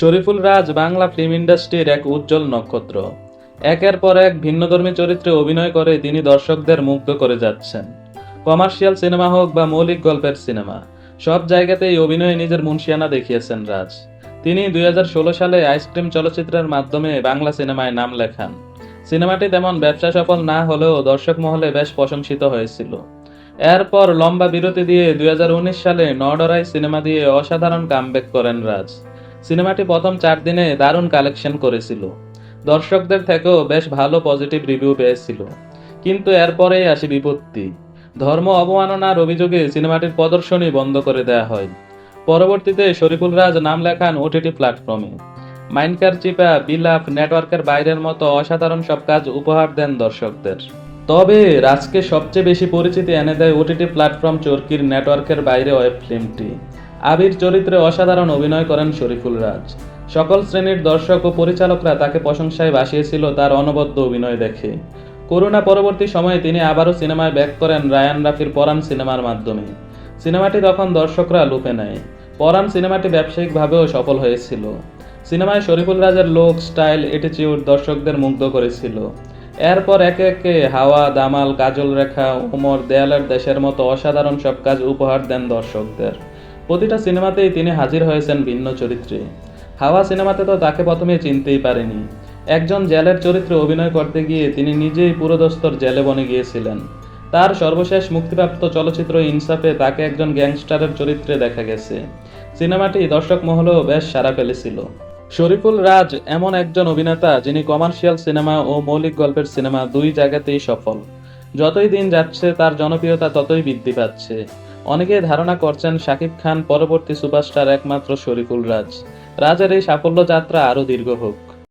শরীফুল রাজ Bangla film ইন্ডাস্ট্রির এক উজ্জ্বল নক্ষত্র। একের পর এক ভিন্নধর্মী চরিত্রে অভিনয় করে তিনি দর্শকদের মুগ্ধ করে যাচ্ছেন। কমার্শিয়াল সিনেমা হোক বা মৌলিক গল্পের সিনেমা, সব জায়গাতেই অভিনয়ে নিজের মুন্সিয়ানা দেখিয়েছেন রাজ। তিনি দুই হাজার ষোলো সালে আইসক্রিম চলচ্চিত্রের মাধ্যমে বাংলা সিনেমায় নাম লেখান। সিনেমাটি তেমন ব্যবসা সফল না হলেও দর্শক মহলে বেশ প্রশংসিত হয়েছিল। এরপর লম্বা বিরতি দিয়ে দুই হাজার উনিশ সালে নডরাই সিনেমা দিয়ে অসাধারণ কামব্যাক করেন রাজ। সিনেমাটি প্রথম চার দিনে দারুণ কালেকশন করেছিল। দর্শকদের থেকেও বেশ ভালো পজিটিভ রিভিউ পেয়েছিল। কিন্তু এরপরেই আসে বিপত্তি। ধর্ম অবমাননার অভিযোগে সিনেমাটির প্রদর্শনী বন্ধ করে দেওয়া হয়। পরবর্তীতে শরীফুল রাজ নাম লেখান ওটিটি প্ল্যাটফর্মে মাইনকার চিপা, বিলাপ নেটওয়ার্কের বাইরের মতো অসাধারণ সব কাজ উপহার দেন দর্শকদের। তবে রাজকে সবচেয়ে বেশি পরিচিতি এনে দেয় ওটিটি প্ল্যাটফর্ম চরকির নেটওয়ার্কের বাইরে ওয়েব ফিল্মটি। আবির চরিত্রে অসাধারণ অভিনয় করেন শরীফুল রাজ। সকল শ্রেণির দর্শক ও পরিচালকরা তাকে প্রশংসায় ভাসিয়েছিল তার অনবদ্য অভিনয় দেখে। করোনা পরবর্তী সময়ে তিনি আবারও সিনেমায় ব্যাক করেন রায়ান রাফির পরাণ সিনেমার মাধ্যমে। সিনেমাটি তখন দর্শকরা লুপে নেয়। পরাণ সিনেমাটি ব্যবসায়িকভাবেও সফল হয়েছিল। সিনেমায় শরীফুল রাজের লোক, স্টাইল এটিচিউড দর্শকদের মুগ্ধ করেছিল। এরপর একে একে হাওয়া, দামাল, কাজল রেখা, ওমর, দেয়ালের দেশের মতো অসাধারণ সব কাজ উপহার দেন দর্শকদের। প্রতিটা সিনেমাতেই তিনি হাজির হয়েছেন ভিন্ন চরিত্রে। হাওয়া সিনেমাতে তো তাকে প্রথমে চিনতেই পারেনি। একজন জেলের চরিত্রে অভিনয় করতে গিয়ে তিনি নিজেই পুরোদস্তর জেলে বনে গিয়েছিলেন। তার সর্বশেষ মুক্তিপ্রাপ্ত চলচ্চিত্র ইনসাফে তাকে একজন গ্যাংস্টারের চরিত্রে দেখা গেছে। সিনেমাটি দর্শক মহলেও বেশ সাড়া ফেলেছিল। শরীফুল রাজ এমন একজন অভিনেতা যিনি কমার্শিয়াল সিনেমা ও মৌলিক গল্পের সিনেমা দুই জায়গাতেই সফল। যতই দিন যাচ্ছে, তার জনপ্রিয়তা ততই বৃদ্ধি পাচ্ছে। অনেকেই ধারণা করছেন শাকিব খান পরবর্তী সুপারস্টার একমাত্র শরীফুল রাজ। রাজের এই সাফল্য যাত্রা আরও দীর্ঘ হোক।